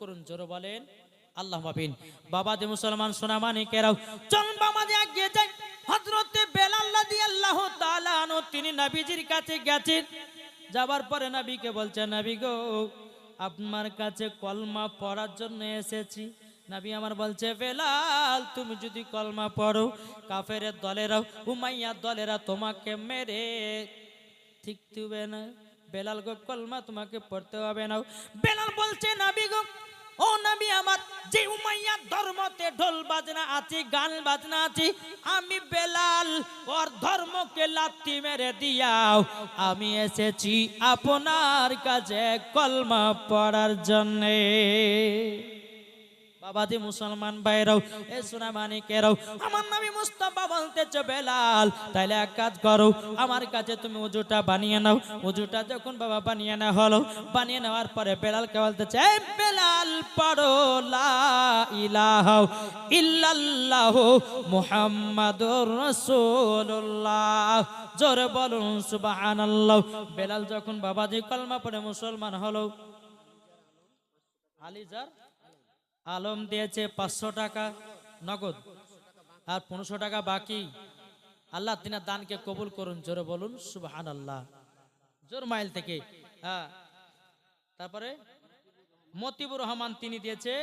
করুন, জোরে বলেন, আল্লাহ মাবিন বাবা যে মুসলমান সোনা মানিকেরাও চল বাবা যে এগিয়ে যাই। হজরতে বেলাল রাদিয়াল্লাহু তাআলা আনহু, তিনি নবীজির কাছে গেছেন। যাবার পরে নবীকে বলছে, নবী গো, আপনার কাছে কলমা পড়ার জন্য এসেছি। নবী আমার বলছে, বেলাল, তুমি যদি কলমা পড়ো কাফের দলেরা উমাইয়া দলেরা তোমাকে মেরে ঠিক দিবে না। বেলাল গো, কলমা তোমাকে পড়তে হবে না। বেলাল বলছে, নাবি গো, ও নবী আমার, যে উমাইয়া ধর্মতে ঢোল বাজনা আছে, গান বাজনা আছে, আমি বেলাল, ওর ধর্মকে লাত্তি মেরে দিয়াও। আমি এসেছি আপনার কাছে কলমা পড়ার জন্যে। বাবাজি মুসলমান ভাইরাও, এ সোনা মানিকেরাও আমার নামে মুস্তাফা বলতেছে বেলাল, তাইলে এক কাজ করো, আমার কাছে তুমি উজুটা বানিয়ে নাও, উজুটা যখন বাবা বানিয়ে নেওয়া হলো, বানিয়ে নেওয়ার পরে বেলালকে বলতেছে, "এই বেলাল পড়ো, লা ইলাহা ইল্লাল্লাহু মুহাম্মাদুর রাসূলুল্লাহ। জোরে বলুন, সুবহানাল্লাহ। বেলাল যখন বাবাজি কলমা পড়ে মুসলমান হলো আলিজার আলম দিয়েছে পাঁচশো টাকা নগদ আর পনেরোশো টাকা বাকি। আল্লাহ তিনার দানকে কবুল করুন, জোরে বলুন সুবাহান আল্লাহ জোর মাইল থেকে হ্যাঁ। তারপরে মতিবুর রহমান তিনি দিয়েছে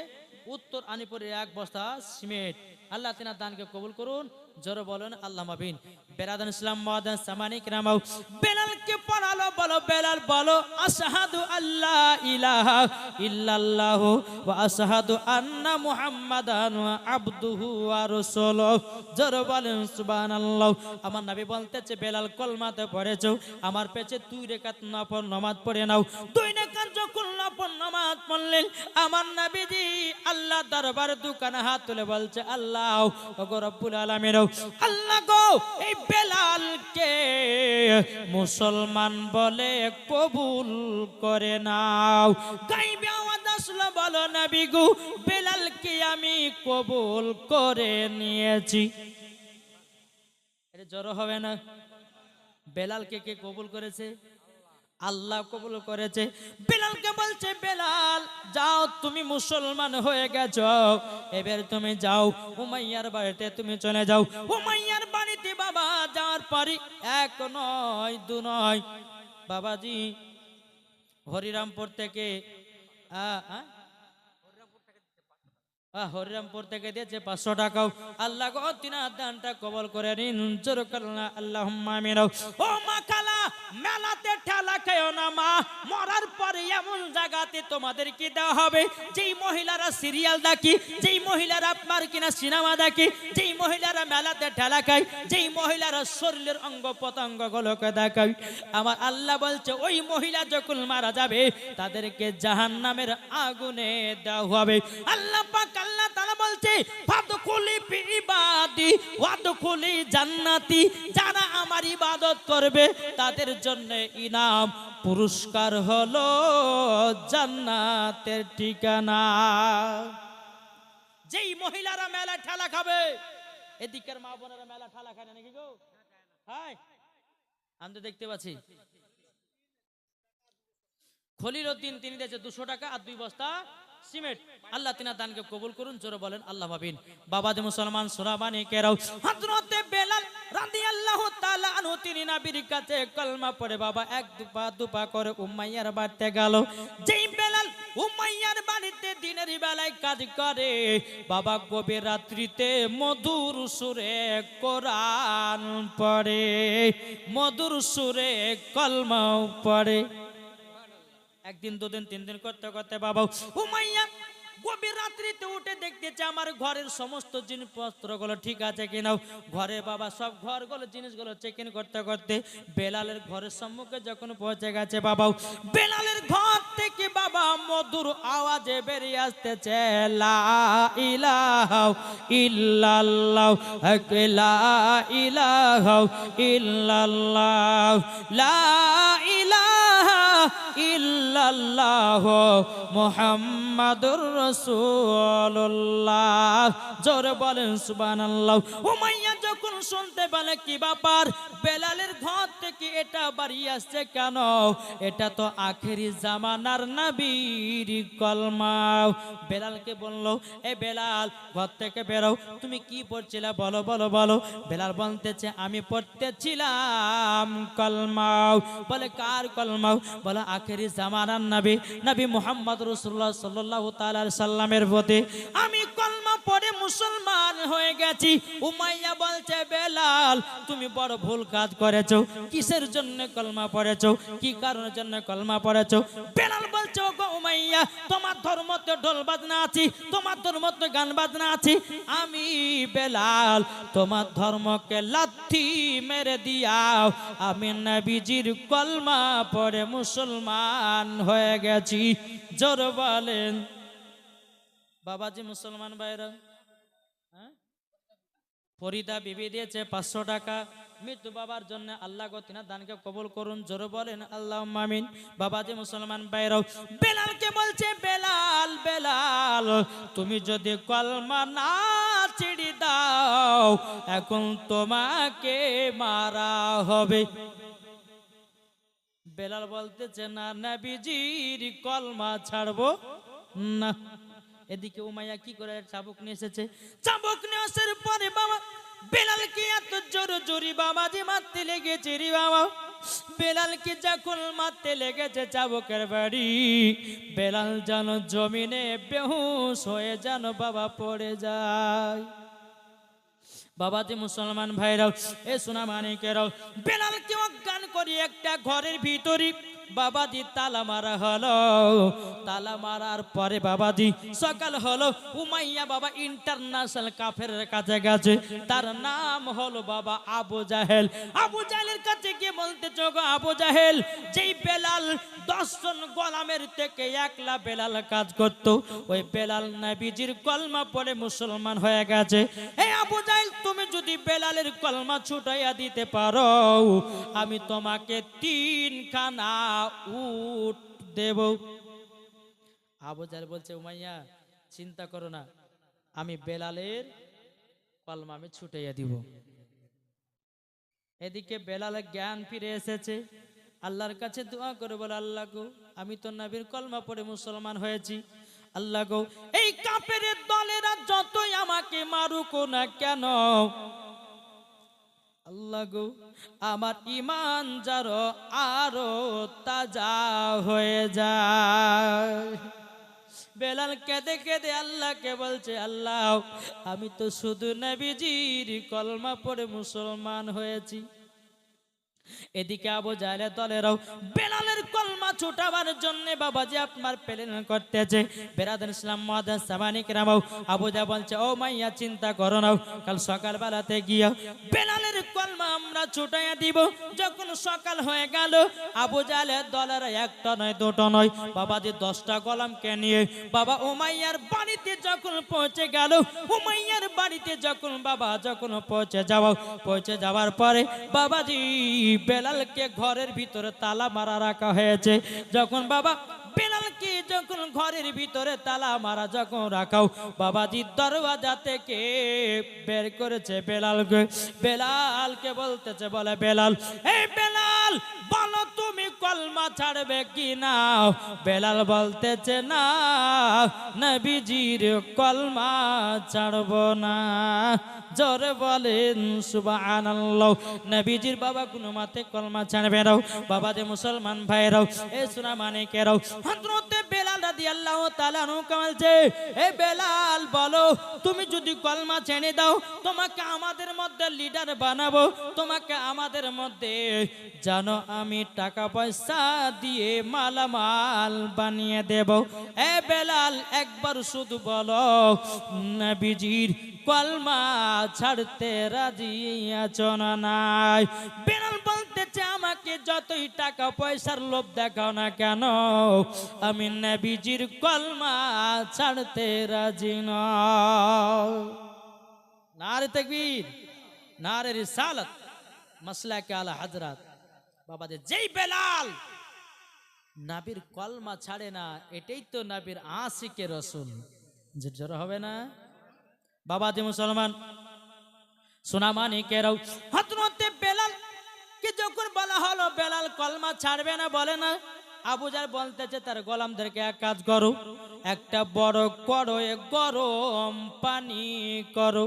উত্তর আনিপুরের এক বস্তা সিমেন্ট। আল্লাহ তিনার দানকে কবুল করুন জোরে বলুন, আল্লাহ মাবিন। বেরাদান ইসলাম মাদান সামানিক রামাও বেলালকে পড়ালো, বলো, বেলাল, বলো, আশহাদু আল্লাহ ইলাহা ইল্লাল্লাহু ওয়া আশহাদু আন্না মুহাম্মাদান আবদুহু ওয়া রাসূলুহু। জোরে বলেন, সুবহানাল্লাহ। আমার নবী বলতেছে, বেলাল, কলমাতে পড়েছো, আমার পেছে দুই রেখাত নফল নামাজ পড়ে নাও। দুই রেখাত যখন নফল নামাজ পড়লেন, আমার নবীজি আল্লাহ দরবার দোকানে হাত তুলে বলছে, আল্লাহ, ওগো রব্বুল আলামিন আল্লাহ গো, এই বেলালকে মুসলমান বলে কবুল করে নাও। গাইবে আওয়াজ আসলো, বলো নবী গু, বেলালকে আমি কবুল করে নিয়েছি। জড়ো হবে না। বেলালকে কে কবুল করেছে? আল্লাহ কবুল করেছে। বেলালকে বলছে বেলাল যাও তুমি মুসলমান হয়ে গেছ। এবার তুমি যাও উমাইয়ার বাড়িতে তুমি চলে যাও। উমাইয়ার বাড়িতে বাবা যাওয়ার পরে এক নয় দু নয় বাবাজি হরিরামপুর থেকে আ, হরিরামপুর থেকে দিয়েছে পাঁচশো টাকাও। আল্লাহ গো দানটা কবল করে নিন, জোর করলা আল্লাহ ও মা মেলাতে ঠেলা খেও না মা, মরার পরে এমন জায়গাতে তোমাদেরকে দেওয়া হবে? যেই মহিলারা সিরিয়াল দেখি, যেই মহিলারা আপনার কিনা সিনেমা দেখি, যেই মহিলারা মেলাতে ঠেলা খায়, যেই মহিলারা শরীরের অঙ্গ প্রত্যঙ্গ গুলোকে দেখায়। আমার আল্লাহ বলছে, ওই মহিলা যখন মারা যাবে, তাদেরকে জাহান নামের আগুনে দেওয়া হবে। আল্লাহ পাক আল্লাহ তাআলা বলছে জান্নাতি, যারা আমার ইবাদত করবে, তাদের জন্য ইনাম পুরস্কার হলো জান্নাতের ঠিকানা। যেই মহিলারা মেলা ঠেলা খাবে, এদিকের মা বোনেরা মেলা ঠেলা খায় নাকি গো? আমি তো দেখতে পাচ্ছি। খলিল উদ্দিন, তিনি দিয়েছে দুশো টাকা আর দুই বস্তা আল্লাহ তিনা দানকে কবুল করুন, জোরে বলেন, আল্লাহ মাবিন বাবা যে মুসলমান সোরাবানি কেরাও। হযরতে বেলাল রাদিয়াল্লাহু তাআলা আনহু, তিনি নবীর কাছে কলমা পড়ে, বাবা, এক দুপা দুপা করে উমাইয়ার বাড়িতে গেল। যেই বেলাল উমাইয়ার বাড়িতে দিনের বেলায় কাজ করে, বাবা, গভীর রাত্রিতে মধুর সুরে কোরআন পড়ে, মধুর সুরে কলমাও পড়ে। একদিন, দুদিন, তিন দিন করতে করতে বাবা উমাইয়া, গভীর রাত্রিতে উঠে দেখতেছে আমার ঘরের সমস্ত জিনিসপত্রগুলো ঠিক আছে কিনা ঘরে বাবা, সব ঘরগুলো, জিনিসগুলো চেক ইন করতে করতে বেলালের ঘরের সম্মুখে যখন পৌঁছে গেছে বাবা বেলালের ঘর থেকে বাবা মধুর আওয়াজে বেরিয়ে আসতেছে, লা ইলাহা ইল্লাল্লাহ লা ইলাহা ইল্লাল্লাহ, লা ইল্লাল্লাহ মুহাম্মাদুর রাসূলুল্লাহ। জোরে বলেন, সুবহানাল্লাহ। উমাইয়া যখন শুনতে পেলে কি ব্যাপার? বেলালের ঘর থেকে এটা বাড়ি আসছে কেন? এটা তো আখেরি জামানার নবীর কলমা। বেলালকে বলল, এ বেলাল, ঘর থেকে বেরো। তুমি কি পড়ছিলে? বলো বলো বলো। বেলাল বলতেছে, আমি পড়তেছিলাম কলমাও। বলে, কার কলমাও? বলে, আখেরি জামানার নবী। নবী মোহাম্মদ রসুল্লাহ সাল্লাহ তাল সাল্লামের প্রতি আমি কলমা পরে মুসলমান হয়ে গেছি উমাইয়া বলছে, বেলাল, তুমি বড় ভুল কাজ করেছ। কিসের জন্য কলমা পড়েছো? কি কারণের জন্য কলমা পড়েছো? বেলাল বলছে "ও গো উমাইয়া, তোমার ধর্মতে ঢোল বাজনা আছি, তোমার ধর্মতে গান বাজনা আছি। আমি, বেলাল, তোমার ধর্মকে লাথি মেরে দিয়াও, আমি নবীজির কলমা পড়ে মুসলমান হয়ে গেছি। জোর বলেন। বাবাজি, মুসলমান ভাইরা ফরিদা বিবি দিয়েছে পাঁচশো টাকা। মৃত্যু বাবার জন্য আল্লাহ গতিনা দানকে কবুল করুন, জোরে বলেন আল্লাহ মামিন বাবাজি মুসলমান বাইরাও বেলালকে বলছে, বেলাল বেলাল, তুমি যদি কলমা না ছেড়ে দাও, এখন তোমাকে মারা হবে। বেলাল বলতেছে, না নবীজির কলমা ছাড়বো না। এদিকে উমাইয়া কি করে চাবুক নিয়ে এসেছে? চাবুক নিয়ে আসার পরে বাবা বেলাল কি এত জোর জোরি বাবা যে মারতে লেগেছে রে বাবা। বেলাল কি যখন মারতে লেগেছে চাবুকের বাড়ি, বেলাল যেন জমিনে বেহুশ হয়ে যেন বাবা পড়ে যায়। বাবাজি মুসলমান ভাইরাও, এ সোনা মানিকেরাও বেলালকে অজ্ঞান করি একটা ঘরের ভিতরে বাবাজি তালা মারা হলো। তালা মারার পরে বাবাজি সকাল হলো। উমাইয়া বাবা ইন্টারন্যাশনাল কাফের কাছে গেছে। তার নাম হলো বাবা আবু জাহেল। আবু জাহেলের কাছে গিয়ে বলতে চোখ আবু জাহেল, যেই বেলাল দশজন গোলামের থেকে একলা বেলাল কাজ করত, ওই বেলাল নবীজির কলমা পড়ে মুসলমান হয়ে গেছে। এই আবু জাহেল, তুমি যদি বেলালের কলমা ছুটাইয়া দিতে পারো, আমি তোমাকে তিনখানা উট দেব। আবু জাহেল বলছে, উমাইয়া, চিন্তা করো না, আমি বেলালের কলমা আমি ছুটাইয়া দিব। এদিকে বেলালের জ্ঞান ফিরে এসেছে। আল্লাহর কাছে দোয়া করে বলে, আল্লাহ গো, আমি তো নবীর কলমা পড়ে মুসলমান হয়েছি। আল্লাহ গো, এই কাপের দলেরা যতই আমাকে মারুক না কেন আল্লাহ গো, আমার ইমান যারো আরও তাজা হয়ে যায়। বেলাল কেঁদে কেঁদে আল্লাহকে বলছে, আল্লাহ, আমি তো শুধু নবীজির কলমা পড়ে মুসলমান হয়েছি। এদিকে আবু জাহেলের দলেরাও বেলালের কলমা ছুটাবার জন্য বাবাজি আপনার প্লেন করতেছে। বেরাদান ইসলাম মহাদান সামানিক রামাও আবু যা বলছে, ও মাইয়া, চিন্তা করো নাও কাল সকাল বেলাতে গিয়া বেলালের কলমা আমরা ছুটাইয়া দিব। যখন সকাল হয়ে গেল, আবু জাহেলের দলেরা একটা নয়, দুটো নয়। বাবাজি দশটা কলমকে নিয়ে বাবা উমাইয়ার বাড়িতে যখন পৌঁছে গেল, উমাইয়ার বাড়িতে যখন বাবা যখন পৌঁছে যাওয়া, পৌঁছে যাওয়ার পরে বাবাজি বেলালকে ঘরের ভিতরে তালা মারা রাখা হয়েছে। যখন বাবা বেলালকে যখন ঘরের ভিতরে তালা মারা যখন রাখাও, বাবাজি দরওয়াজা থেকে বের করেছে বেলালকে। বেলালকে বলতেছে, বলে, বেলাল, এই বেলাল, বলো তুমি কলমা ছাড়বে কি না? বেলাল বলতেছে, না, নবীজির কলমা ছাড়বো না। জোরে বলেন, সুবহানাল্লাহ, নবীজির বাবা কোনো মাতে কলমা ছাড়বে নাও বাবা যে মুসলমান ভাইরাও এ সোনা মানিকেরাও বেলাল রাদিয়াল্লাহু তাআলা আনহু বলছে এ বেলাল, বলো, তুমি যদি কলমা ছেড়ে দাও, তোমাকে আমাদের মধ্যে লিডার বানাবো, তোমাকে আমাদের মধ্যে জানো আমি টাকা পয়সা দিয়ে মালামাল বানিয়ে দেব। এ বেলাল, একবার শুধু বলো কলমা ছাড়তে রাজি নাই? বেলাল বলতেছে, আমাকে যতই টাকা পয়সার লোভ দেখাও না কেন, আমি নবীজির কলমা ছাড়তে রাজি নারে তকবীর, নারে রিসালত মাসলা কে আলা হজরত। বাবা যে, যেই বেলাল নাবির কলমা ছাড়ে না, এটাই তো নাবির আশিকে রসুল। যে জোর হবে না? বাবা বাবাজি মুসলমান সোনামানি কেরাও হতরতে বেলাল কে যখন বলা হলো, বেলাল কলমা ছাড়বে না, বলে না আবুজার বলতেছে, তার গোলামদেরকে এক কাজ করো, একটা বড় করো গরম পানি করো।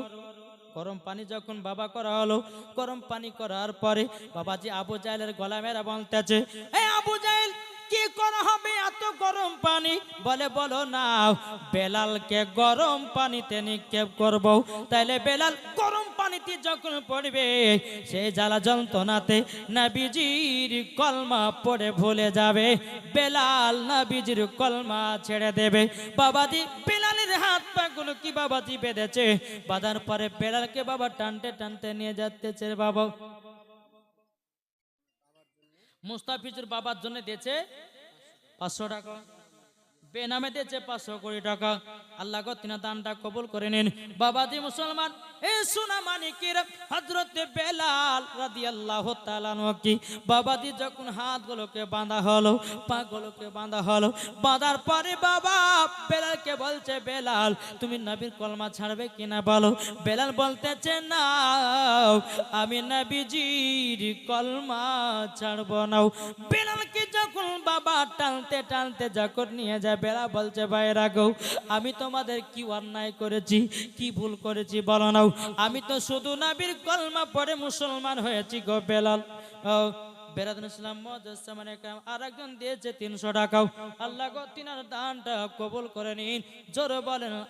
গরম পানি যখন বাবা করা হলো, গরম পানি করার পরে বাবাজি আবু জাহেলের গোলামেরা বলতেছে এই আবু জাহেল কি করা হবে এত গরম পানি? বলে, বলো না, বেলালকে গরম পানিতে নিক্ষেপ করব। তাইলে বেলাল গরম পানিতে যখন পড়বে সেই জ্বালা যন্ত্রণাতে নাবিজির কলমা পড়ে ভুলে যাবে। বেলাল নাবিজির কলমা ছেড়ে দেবে। বাবাজি, বেলালের হাত পাগুলো কি বাবাজি বেঁধেছে? বাঁধার পরে বেলালকে বাবা টানতে টানতে নিয়ে যাচ্ছে বাবা। মুস্তাফিজুর বাবার জন্য দিয়েছে পাঁচশো টাকা। বেনামে দিয়েছে পাঁচশো কোটি টাকা আল্লাহ তিনি দানটা কবুল করে নিন। বাবাজি মুসলমান, এ সোনা মানিকের হজরতে বেলাল রাদি আল্লাহ কি? বাবাজি যখন হাতগুলোকে বাঁধা হলো, পাগুলোকে বাঁধা হলো, বাঁধার পরে বাবা বেলালকে বলছে, বেলাল, তুমি নবীর কলমা ছাড়বে কিনা বলো? বেলাল বলতেছে না আমি নবীজির কলমা ছাড়ব না। বেলালকে যখন বাবা টানতে টানতে যখন নিয়ে যায় বেলা বলছে ভাইরা গো, আমি তোমাদের কি অন্যায় করেছি, কি ভুল করেছি বলো নাও। আমি তো শুধু নবীর কলমা পড়ে মুসলমান হয়েছি গো বেলাল।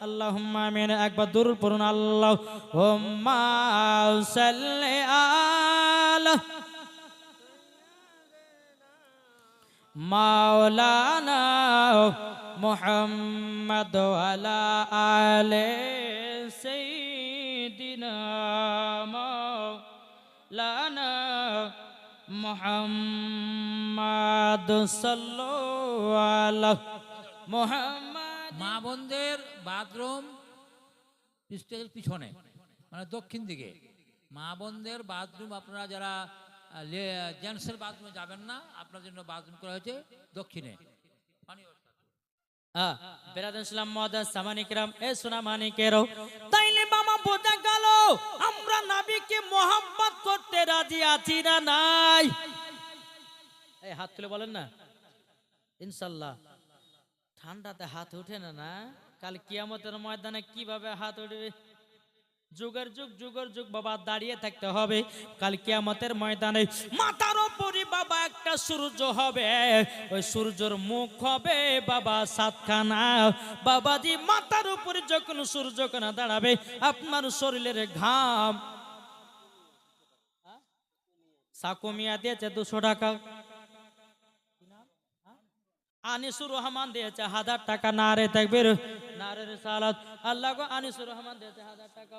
আল্লাহ একবার আল্লাহ মাওলানা মোহাম্মদ আলা আলে সাইয়্যিদিনা মাওলানা মোহাম্মদ মোহাম্মদ মা বোনদের বাথরুম স্টেজের পিছনে মানে দক্ষিণ দিকে। মা বোনদের বাথরুম, আপনারা যারা জেন্টসের বাথরুমে যাবেন না আপনার জন্য বাথরুম করা হয়েছে দক্ষিণে। তাইলে মামা বোঝা গেল আমরা নাবিকে মোহাম্মত করতে রাজি আছি না নাই। এই হাত তুলে বলেন না। ইনশাল্লাহ। ঠান্ডাতে হাত উঠে না না? কাল কিয়ামতের ময়দানে কীভাবে হাত উঠবে? যুগের যুগ যুগের যুগ বাবা দাঁড়িয়ে থাকতে হবে। কাল কিয়ামতের ময়দানে মাথার উপরে বাবা একটা সূর্য হবে। ওই সূর্যর মুখ হবে বাবা সাতখানা। বাবাজি মাথার উপরে যখন সূর্যখানা দাঁড়াবে, আপনার শরীরের ঘাম। সাকুমিয়া দিয়েছে দুশো টাকা। আনিসুর রহমান দিয়েছে হাজার টাকা। নারে থাকবে নারের সালাত আল্লাহ আনিসুর রহমান দিয়েছে হাজার টাকা।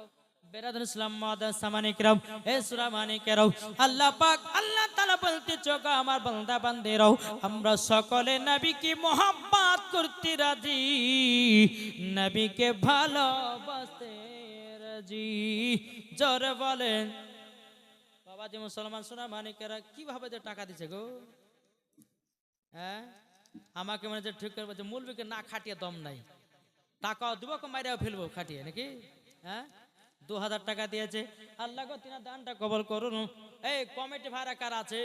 বেরাদুল ইসলাম মাদান সামানিকরাম এ সুরামানিকেরাও আল্লাহ পাক, আল্লাহ তাআলা বলতে চোখা আমার বান্দা বান্দেরাও আমরা সকলে নবীকে মোহাম্মত করতে রাজি, নবীকে ভালোবাসতে রাজি। জোরে বলেন, বাবাজি মুসলমান সোনা মানিকেরা কীভাবে যে টাকা দিছে গো? হ্যাঁ? আমাকে মানে যে ঠিক করে বলছে মুলবিকে না খাটিয়ে দম নাই। টাকাও দিব মাইরাও ফেলব খাটিয়ে, নাকি? হ্যাঁ? দু হাজার টাকা দিয়েছে। আল্লাহ গো, তিনার দানটা কবল করুন। এই কমিটি ভাড়া কার আছে?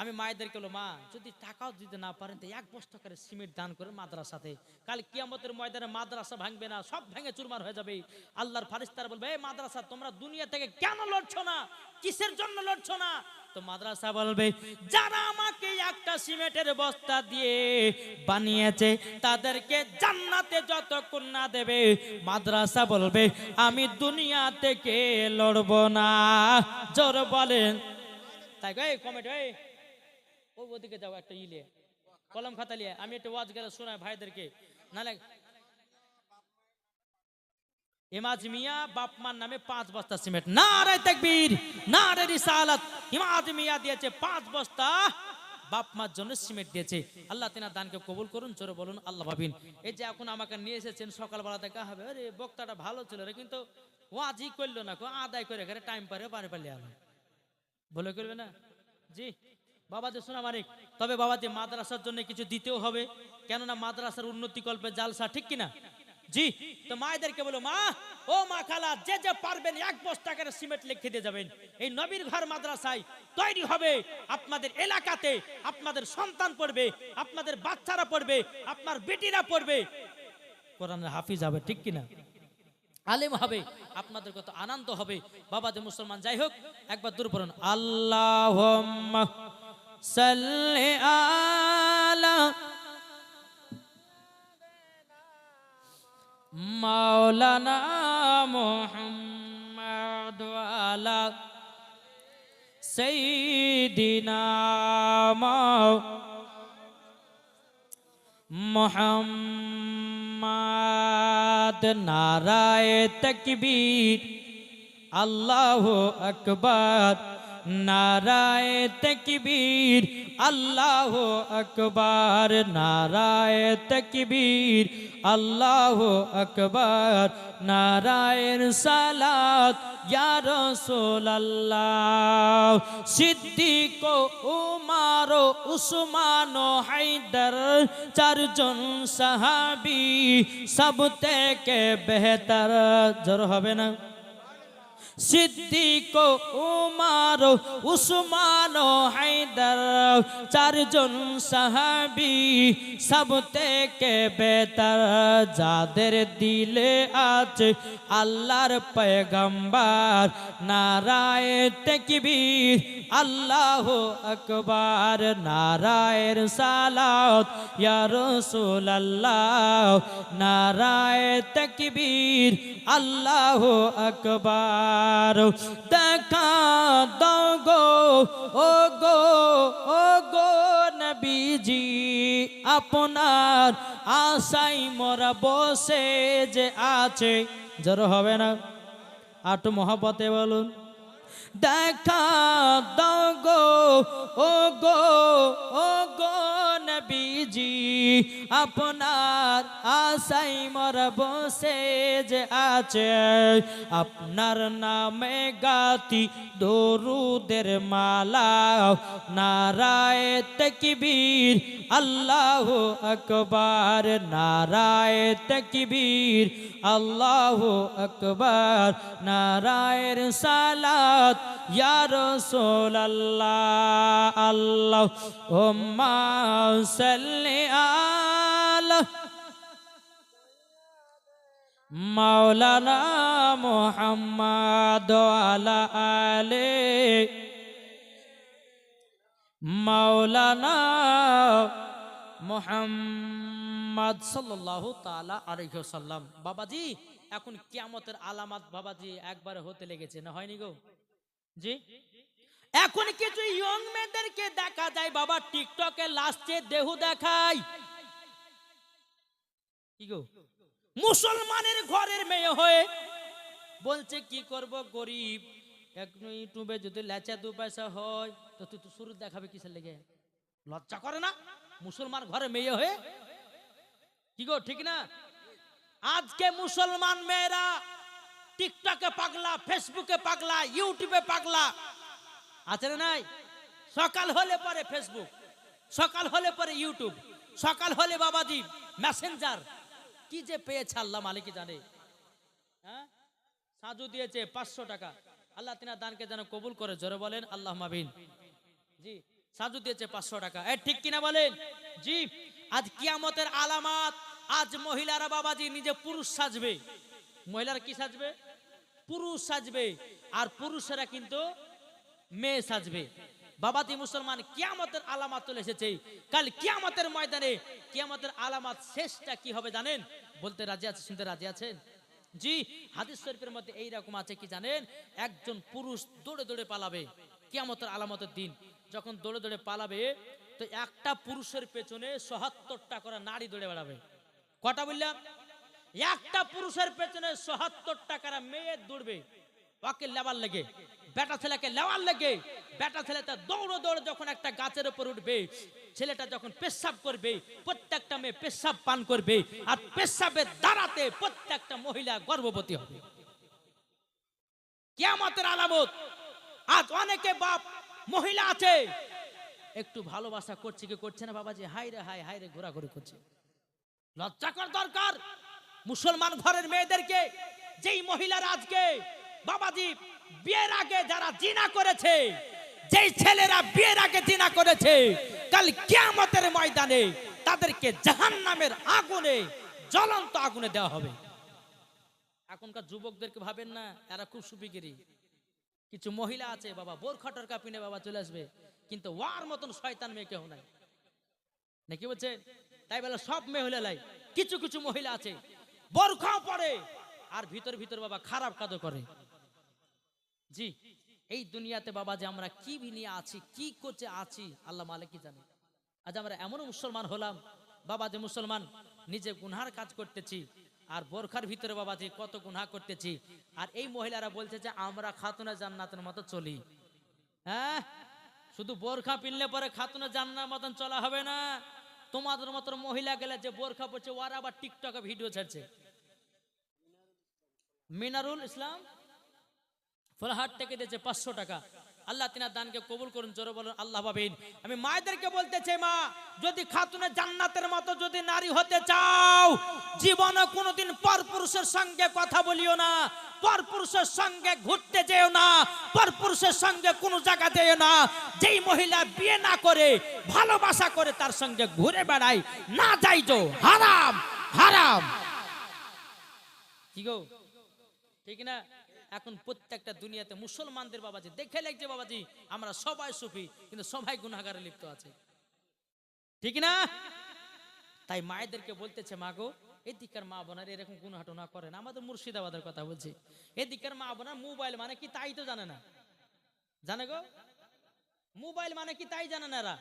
আমি মায়েদেরকে বলো মা, যদি টাকাও দিতে না পারেন, তো এক বস্তা করে সিমেন্ট দান করে মাদ্রাসাতে। কাল কিয়ামতের ময়দানে মাদ্রাসা ভাঙবে না, সব ভেঙে চুরমার হয়ে যাবে। আল্লাহর ফারিস্তার বলবে এই মাদ্রাসা, তোমরা দুনিয়া থেকে কেন লড়ছো না? কিসের জন্য লড়ছো না? তো মাদ্রাসা বলবে, যারা আমাকে একটা সিমেন্টের বস্তা দিয়ে বানিয়েছে, তাদেরকে জান্নাতে যতক্ষণ না দেবে। মাদ্রাসা বলবে, আমি দুনিয়া থেকে লড়ব না। জোর বলেন। তাই কমেন্ট এই ওদিকে যাও একটা ইলে। কলম খাতা লিয়ে, আমি একটা ওয়াজ গেলে শোনাই ভাইদেরকে। ইমাজ মিয়া বাপমার নামে পাঁচ বস্তা সিমেন্ট। না রে তাকবীর না রে রিসালাত। ইমাজ মিয়া দিয়েছে পাঁচ বস্তা, বাপ মার জন্য সিমেন্ট দিয়েছে। আল্লাহ তিনা দানকে কবুল করুন চোরে বলুন, আল্লাহ ভাবিন। এই যে এখন আমাকে নিয়ে এসেছেন, সকালবেলা দেখা হবে আরে বক্তাটা ভালো ছিল রে, কিন্তু ওয়াজই করল না আদায় করে টাইম পারে পারে আলো। বলে করবে না? জি। বাবাদের শোনা মানিক তবে বাবাজি মাদ্রাসার জন্য কিছু দিতেও হবে। কেননা মাদ্রাসার উন্নতি কল্পে জালসা, ঠিক কিনা? জি, তো মায়েদেরকে বলো, মা, ও মা খালা, যে যে পারবেন, এক বস্তা করে সিমেন্ট লিখে দিয়ে যাবেন। এই নবীর ঘর মাদ্রাসায় তৈরি হবে। আপনাদের এলাকাতে আপনাদের সন্তান পড়বে, আপনাদের বাচ্চারা পড়বে, আপনার বেটিরা পড়বে। কোরআনের হাফিজ হবে, ঠিক কিনা? আলেম হবে, আপনাদের কত আনন্দ হবে। বাবাদের মুসলমান, যাই হোক, একবার দূর পড়ুন। আল্লাহ সাল্লি আলা মাওলানা মুহাম্মদ আলা সাইয়্যিদিনা মোহাম্মদ নারায় তকবীর আল্লাহ আকবার। নারায় তকবীর, আল্লাহ আকবার। নারায় তকবীর, আল্লাহ আকবার। নারায়ণ সালাত, ইয়া রাসূলুল্লাহ। সিদ্দিক উমার উসমান হায়দার চারজন সাহাবী, সব থেকে বেহতর। জোর হবে না। সিদ্দিক উমার উসমান হায়দার। চারজন সাহাবি সব থেকে বেতার। যাদের দিলে আছে আল্লাহর পয়গম্বর, নারায় তকবীর, আল্লাহ আকবার, নারায়ের সালাত, ইয়া রাসূলুল্লাহ, নারায় তকবীর, আল্লাহ আকবার। দেখা দাও গো, ও গো ও গো নবীজি, আপনার আশাই মোরা বসে যে আছে। জড় হবে না। আটু মহাপতে বলুন। দেখা দাও গো, ও গো ও গো নবীজি, আপনার আশাই মর বসে যে আছে। আপনার নামে গাতি দরুদের মালা, নারায় তকবীর, আল্লাহ আকবার, নারায় তকবীর, আল্লাহ আকবার, নারায়ের সালাত ইয়া রাসূলুল্লাহ, আল্লাহ, উম্মা সাল্লি মাওলানা মুহাম্মদ আলা আলে মাওলানা মুহাম্মদ সাল্লাল্লাহু তাআলা আলাইহি ওয়াসাল্লাম। বাবাজি, এখন কিয়ামতের আলামত বাবাজি একবারে হতে লেগেছে না হয়নি গো? জি। এখন কিছু ইয়ং মেয়েদেরকে দেখা যায়, বাবা টিকটকে লাস্টে দেহু দেখায়। কি গো? মুসলমানের ঘরের মেয়ে হয়ে বলছে, কি করব গরিব? একটু ইউটিউবে যদি লেচা দু পয়সা হয়, তো তুই তো শুরু দেখাবে কিসের লেগে? লজ্জা করে না? মুসলমান ঘরে মেয়ে হয়ে? কি গো, ঠিক না? আজকে মুসলমান মেয়েরা টিকটকে পাগলা ফেসবুকে পাগলা ইউটিউবে পাগলা। আছে না নাই? সকাল হলে পরে ফেসবুক সকাল হলে পরে ইউটিউব সকাল হলে বাবাজি মেসেঞ্জার কি যে পেয়েছে আল্লাহ মালিক জানে। হ্যাঁ? সাজু দিয়েছে পাঁচশো টাকা। আল্লাহ তিনা দানকে যেন কবুল করে, জোরে বলেন, আল্লাহ মাবিন জি, সাজু দিয়েছে পাঁচশো টাকা। এ, ঠিক কিনা বলেন? জি, আজ কিয়ামতের আলামাত, আজ মহিলারা বাবাজি নিজে পুরুষ সাজবে। মহিলারা কি সাজবে? পুরুষ সাজবে। আর পুরুষেরা কিন্তু মেয়ে সাজবে। বাবাতি মুসলমান কিয়ামতের আলামাত চলে এসেছে। কাল কিয়ামতের ময়দানে কিয়ামতের আলামাত শেষটা কি হবে জানেন? বলতে রাজি আছে শুনতে রাজি আছেন? জি, হাদিস শরীফের মধ্যে এই রকম আছে কি জানেন? একজন পুরুষ দৌড়ে দৌড়ে পালাবে কিয়ামতের আলামতের দিন। যখন দৌড়ে দৌড়ে পালাবে, তো একটা পুরুষের পেছনে সহাত্তরটা করে নারী দৌড়ে বেড়াবে। কটা বললাম? একটা পুরুষের পেছনে সহাত্তর টাকার মেয়ে দৌড়বে। ওকে লেবার লেগে। বেটা ছেলেকে লেওয়ার লেগে। বেটা ছেলেটা দৌড়ো দৌড়ে যখন একটা গাছের উপর উঠবে, ছেলেটা যখন পেশাব করবে, প্রত্যেকটা মেয়ে পেশাব পান করবে আর পেশাবের দ্বারাতে প্রত্যেকটা মহিলা গর্ভবতী হবে। কিয়ামতের আলামত। আজ অনেকে বাপ মহিলা আছে। একটু ভালোবাসা করছে কি করছে না বাবাজি? হাই রে হাই হাই রে ঘোরাঘুরি করছে। লজ্জা কর দরকার। মুসলমান ঘরের মেয়েদেরকে, যেই মহিলারা আজকে বাবাজি বিয়ের আগে যারা জিনা করেছে, যেই ছেলেরা বিয়ের আগে জিনা করেছে, কাল কিয়ামতের ময়দানে তাদেরকে জাহান্নামের আগুনে, জ্বলন্ত আগুনে দেওয়া হবে। এখনকার যুবকদেরকে ভাবেন না এরা খুব সুবিগিরি। কিছু মহিলা আছে, বাবা বোরখা টরকা পিনে বাবা চলে আসবে, কিন্তু ওয়ার মতন শয়তান মেয়ে কেউ নাই। নাকি বলছে? তাই বলে সব মেয়ে হলে লাই কিছু কিছু মহিলা আছে বোরখাও পরে। আর ভিতর ভিতর বাবা খারাপ কাজও করে। জি, এই দুনিয়াতে বাবা যে আমরা কি নিয়ে আছি, কি করছে আছি, আল্লাহ মালিক কি জানে? আজ আমরা এমন মুসলমান হলাম, বাবা যে মুসলমান, নিজে গুনহার কাজ করতেছি, আর বোরখার ভিতরে বাবা যে কত গুনহা করতেছি, আর এই মহিলারা বলছে যে আমরা খাতুনা জান্নাতের মতো চলি। হ্যাঁ? শুধু বোরখা পিনলে পরে খাতুনা জান্নার মতন চলা হবে না। তোমাদের মতো মহিলা গেলে যে বোরখা পড়ছে ওরা আবার টিকটকে ভিডিও ছাড়ছে। মিনারুল ইসলাম ফলহাট থেকে দিয়েছে পাঁচশো টাকা। আল্লাহ তিনার দানকে কবুল করুন, জোরে বলুন, আল্লাহ পাবেন আমি মায়েদেরকে বলতে চাই, মা, যদি খাতুনে জান্নাতের মতো যদি নারী হতে চাও, জীবনে কোনোদিন পর পুরুষের সঙ্গে কথা বলিও না পর পুরুষের সঙ্গে ঘুরতে যেও না পর পুরুষের সঙ্গে কোনো জায়গা যেও না। যেই মহিলা বিয়ে না করে, ভালোবাসা করে তার সঙ্গে ঘুরে বেড়ায়, না যাইজো, হারাম হারাম। কি গো? ঠিক না? এখন প্রত্যেকটা দুনিয়াতে মুসলমানদের বাবাজি, দেখে লাগছে বাবাজি, আমরা সবাই সুফি, কিন্তু সবাই গুনাগারে লিপ্ত আছে। ঠিক না? তাই মায়েদেরকে বলতেছে, মা গো, এদিকার মা বোনার এরকম গুণ হাটনা করে না। আমাদের মুর্শিদাবাদের কথা বলছি। এদিকার মা বোনার মোবাইল মানে কি তাই তো জানে না। জানে গো? মোবাইল মানে কি তাই জানে না এরা?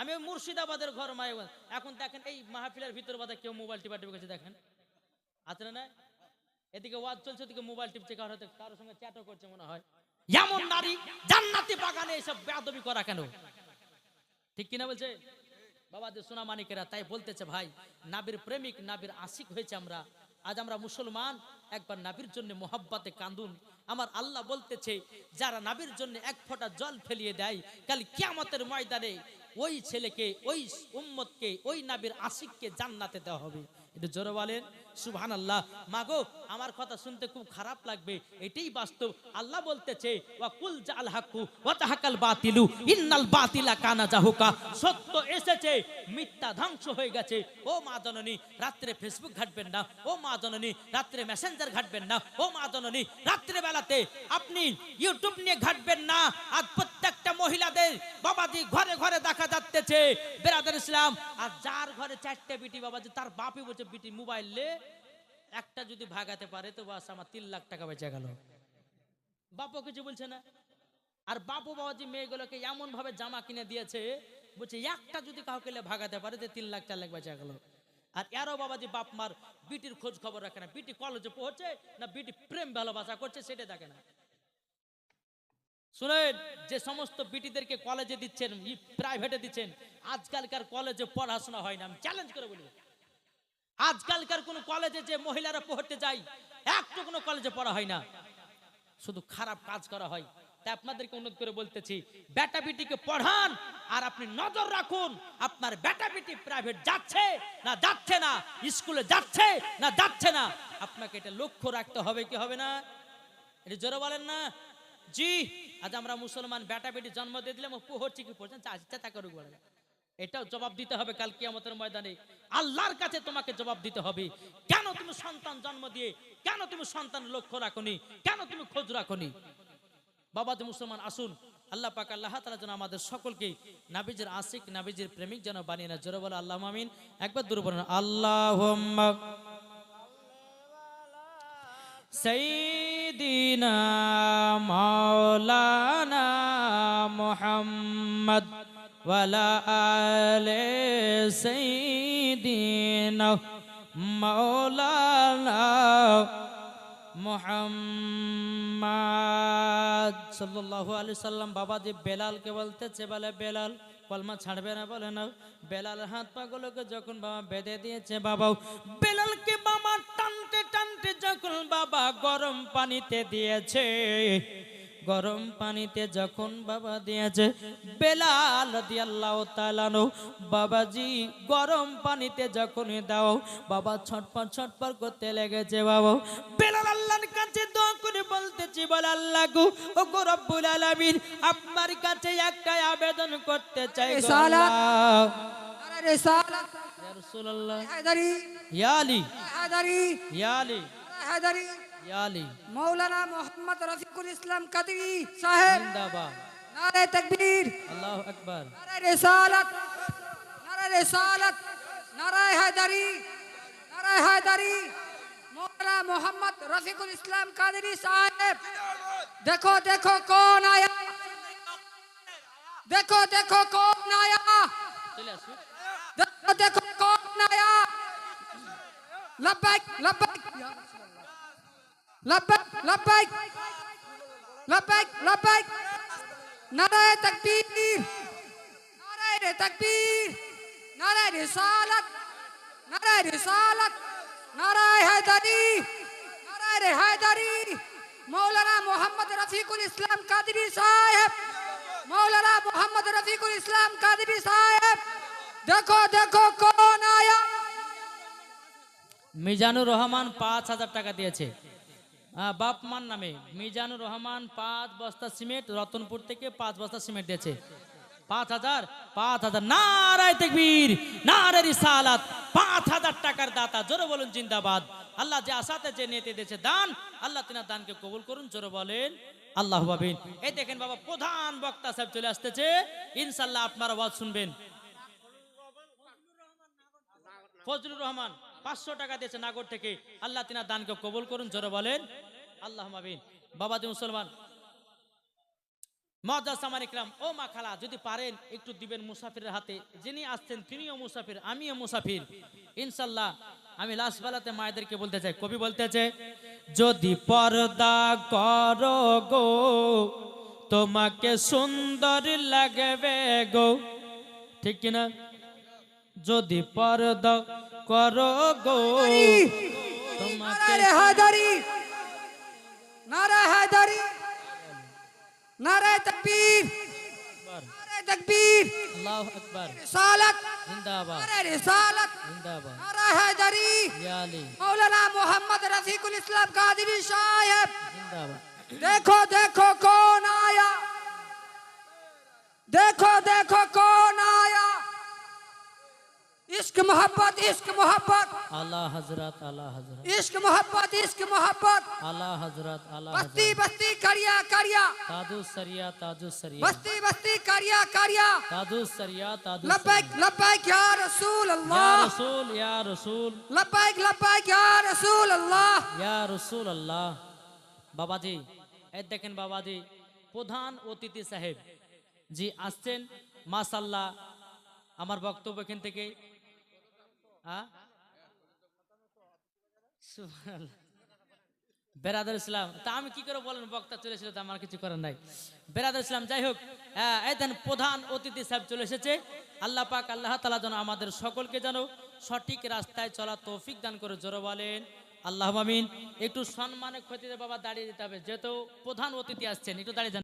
আমি ওই মুর্শিদাবাদের ঘর মায় এখন দেখেন এই মাহফিলের ভিতর বাদে কেউ মোবাইল টিপা টিপে গেছে দেখেন? আছে না এদিকে ওয়াজ চলছে, ওদিকে মোবাইল টিপছে, কারও হয়তো কারোর সঙ্গে চ্যাটও করছে মনে হয়। এমন নারী জান্নাতি বাগানে এসব বেয়াদবি করা কেন? ঠিক কিনা বলছে? বাবাদের সোনা মানিকেরা তাই বলতেছে, ভাই, নাবির প্রেমিক, নাবির আশিক হয়েছে আমরা। আজ আমরা মুসলমান, একবার নাবির জন্য মোহাব্বাতে কান্দুন আমার আল্লাহ বলতেছে, যারা নাবির জন্য এক ফোঁটা জল ফেলিয়ে দেয়, কাল কিয়ামতের ময়দানে ওই ছেলেকে, ওই উম্মতকে, ওই নাবির আশিককে জান্নাতে দেওয়া হবে। একটু জোরে বলেন সুবহান আল্লাহ মাগো, আমার কথা শুনতে খুব খারাপ লাগবে। এটাই বাস্তব। আল্লাহ বলতেছে রাত্রে মেসেঞ্জার ঘাটবেন না। ও মা জননী, রাত্রে বেলাতে আপনি ইউটিউব নিয়ে ঘাটবেন না। আজ প্রত্যেকটা মহিলাদের বাবাজি ঘরে ঘরে দেখা যাচ্ছে ইসলাম। আর যার ঘরে চারটে বিটি বাবাজি, তার বাপই বলছে বিটি মোবাইলে একটা যদি ভাগাতে পারে, তো বাস আমার তিন লাখ টাকা বেঁচে গেল। বাপও কিছু বলছে না। আর বাপু বাবাজি মেয়েগুলোকে এমন ভাবে জামা কিনে দিয়েছে, বলছে একটা যদি কাউকে ভাগাতে পারে, যে তিন লাখ, চার লাখ বেঁচে গেল। আর এরও বাবাজি বাপ মার বিটির খোঁজ খবর রাখে না। বিটি কলেজে পৌঁছে না বিটি প্রেম ভালোবাসা করছে, সেটা দেখে না। শুনেন, যে সমস্ত বিটিদেরকে কলেজে দিচ্ছেন প্রাইভেটে দিচ্ছেন, আজকালকার কলেজে পড়াশোনা হয় না। আমি চ্যালেঞ্জ করে বলি। আজকালকার কোন কলেজে যে মহিলারা পড়তে যায়, একটু কোনো কলেজে পড়া হয় না। শুধু খারাপ কাজ করা হয়। তাই আপনাদেরকে অনুরোধ করে বলতেছি, বেটা বিটিকে পড়ান আর আপনি নজর রাখুন, আপনার বেটা বিটি প্রাইভেট যাচ্ছে না যাচ্ছে না স্কুলে যাচ্ছে না যাচ্ছে না। আপনাকে এটা লক্ষ্য রাখতে হবে কি হবে না? এটা জোরে বলেন না। জি, আজ আমরা মুসলমান বেটা বেটি জন্ম দিয়ে দিলাম পড়ছে কি পড়ছেন ইচ্ছা তা করুক বলে এটাও জবাব দিতে হবে কাল কিয়ামতের ময়দানে। আল্লাহর কাছে তোমাকে জবাব দিতে হবে। কেন তুমি সন্তান জন্ম দিয়ে, কেন তুমি সন্তান লক্ষ্য রাখনি, কেন তুমি খোঁজ রাখনি? বাবা যে মুসলমান, আসুন। আল্লাহ পাক, আল্লাহ তালা যেন আমাদের সকলকে নাবিজের আশিক, নাবিজের প্রেমিক যেন বানিয়ে না জোরে বলে, আল্লাহ মামিন একবার দূর বলেন আল্লাহ সঈদিনা মাওলানা মুহাম্মদ ওয়ালা আলে সঈদিনা মাওলানা মোহাম্মদ সাল্লাল্লাহু আলাইহি সাল্লাম বাবা যে বেলালকে বলতেছে, বলে বেলাল, কলমা ছাড়বে না, বলে না। বেলাল হাত পাগুলোকে যখন বাবা বেঁধে দিয়েছে, বাবা বেলালকে বাবা টানতে টানতে যখন বাবা গরম পানিতে দিয়েছে গরম পানিতে যখন বাবা দিয়েছে বেলাল দিয়াল্লাহ তালানো বাবাজি গরম পানিতে যখনই দাও বাবা ছটপট ছটপট করতে লেগেছে বাবা। বেলাল আল্লাহর কাছে দোয়া করে বলতেছি বলে আল্লাহ গো ও গো রব্বুল আলামিন আপনার কাছে একটাই আবেদন করতে চাই। আল্লাহ। নারে রিসালাত। ইয়া রাসূলুল্লাহ। হায়দারি। ইয়া আলী। হায়দারি। ইয়া আলী। হায়দারি। मौलाना मोहम्मद रफीकुल इस्लाम कदवी साहेब। नारे तकबीर। अल्लाह अकबर। नारे रिसालत। नारे रिसालत। नारे हैदरी। नारे हैदरी। मौलाना मोहम्मद रफीकुल इस्लाम कदवी साहेब। देखो देखो कौन आया। देखो देखो कौन आया। देखो देखो कौन आया। लब्बैक लब्बैक। লাব্বাইক লাব্বাইক লাব্বাইক লাব্বাইক নারায়ে তাকবীর নারায়ে তাকবীর নারায়ে রিসালাত নারায়ে রিসালাত নারায়ে হায়দারি নারায়ে হায়দারি মৌলানা মোহাম্মদ রফিকুল ইসলাম কাদরি সাহেব মৌলানা মোহাম্মদ রফিকুল ইসলাম কাদরি সাহেব দেখো দেখো কোন আয়া মিজানুর রহমান পাঁচ হাজার টাকা দিয়েছে। বাপমান নামে। মিজানুর রহমান পাঁচ বস্তা সিমেন্ট, রতনপুর থেকে পাঁচ বস্তা সিমেন্ট দিয়েছে। পাঁচ হাজার পাঁচ হাজার। নারায় তেকবীর নারে রিসালাত, পাঁচ হাজার টাকার দাতা, জোরে বলুন জিন্দাবাদ। আল্লাহ যে আশাতে যে নিতে দিয়েছে দান, আল্লাহ তিনার দানকে কবুল করুন, জোরে বলেন, আল্লাহ ভাবিন এই দেখেন বাবা, প্রধান বক্তা সাহেব চলে আসতেছে। ইনশাল্লাহ আপনার আওয়াজ শুনবেন। ফজলুর রহমান পাঁচশো টাকা দিয়েছে নাগর থেকে। আল্লাহ তিনার দানকে কবুল করুন, জোরে বলেন। আল্লাহ মাবিন বাবাজি মুসলমান ইকরাম ও মা খালা যদি পারেন একটু দিবেন মুসাফিরের হাতে। যিনি আসছেন তিনিও মুসাফির আমিও মুসাফির। ইনশাল্লাহ আমি লাস্ট বেলাতে মায়েদেরকে বলতে চাই। কবি বলতেছে যদি পর্দা করো গো তোমাকে সুন্দর লাগবে গো। ঠিক কিনা যদি পর্দা করো গো তোমাকে नारे हैदरी नारे हैदरी नारे तकबीर नारे तकबीर আল্লাহ আকবার रिसालत জিন্দাবাদ नारे रिसालत জিন্দাবাদ नारे हैदरी ইয়া আলী मौलाना मोहम्मद रफीकुल इस्लाम कादरी साहब জিন্দাবাদ देखो देखो कौन आया देखो देखो कौन आया इश्क मोहब्बत इश्क मोहब्बत আল্লাহ হজরত আল্লাহ হজরত इश्क मोहब्बत इश्क मोहब्बत আল্লাহ হজরত আল্লাহ बस्ती হজরত बस्ती करिया करिया তাজু সরিয়া তাজু সরিয়া बस्ती बस्ती करिया करिया তাজু সরিয়া তাজু लब्बैक लब्बैक या रसूल ইয়া अल्लाह রসুল ইয়া রসুল लब्बैक लब्बैक या रसूल अल्लाह ইয়া রসুল আল্লাহ বাবাজি এই দেখেন বাবাজি প্রধান অতিথি সাহেব জি আসছেন মাসাল্লাহ আমার বক্তব্য এখান থেকে বেরাদার ইসলাম, তা আমি কি করে বলেন, বক্তা আমার কিছু নাই। বেরাদার ইসলাম, যাই হোক প্রধান অতিথি সাহেব চলে এসেছে। আল্লাহ পাক, আল্লাহ তালা যেন আমাদের সকলকে যেন সঠিক রাস্তায় চলা তৌফিক দান করে, জোরে বলেন, আল্লাহ মামিন একটু সম্মানে ক্ষতিতে বাবা দাঁড়িয়ে দিতে হবে, যেহেতু প্রধান অতিথি আসছেন, একটু দাঁড়িয়ে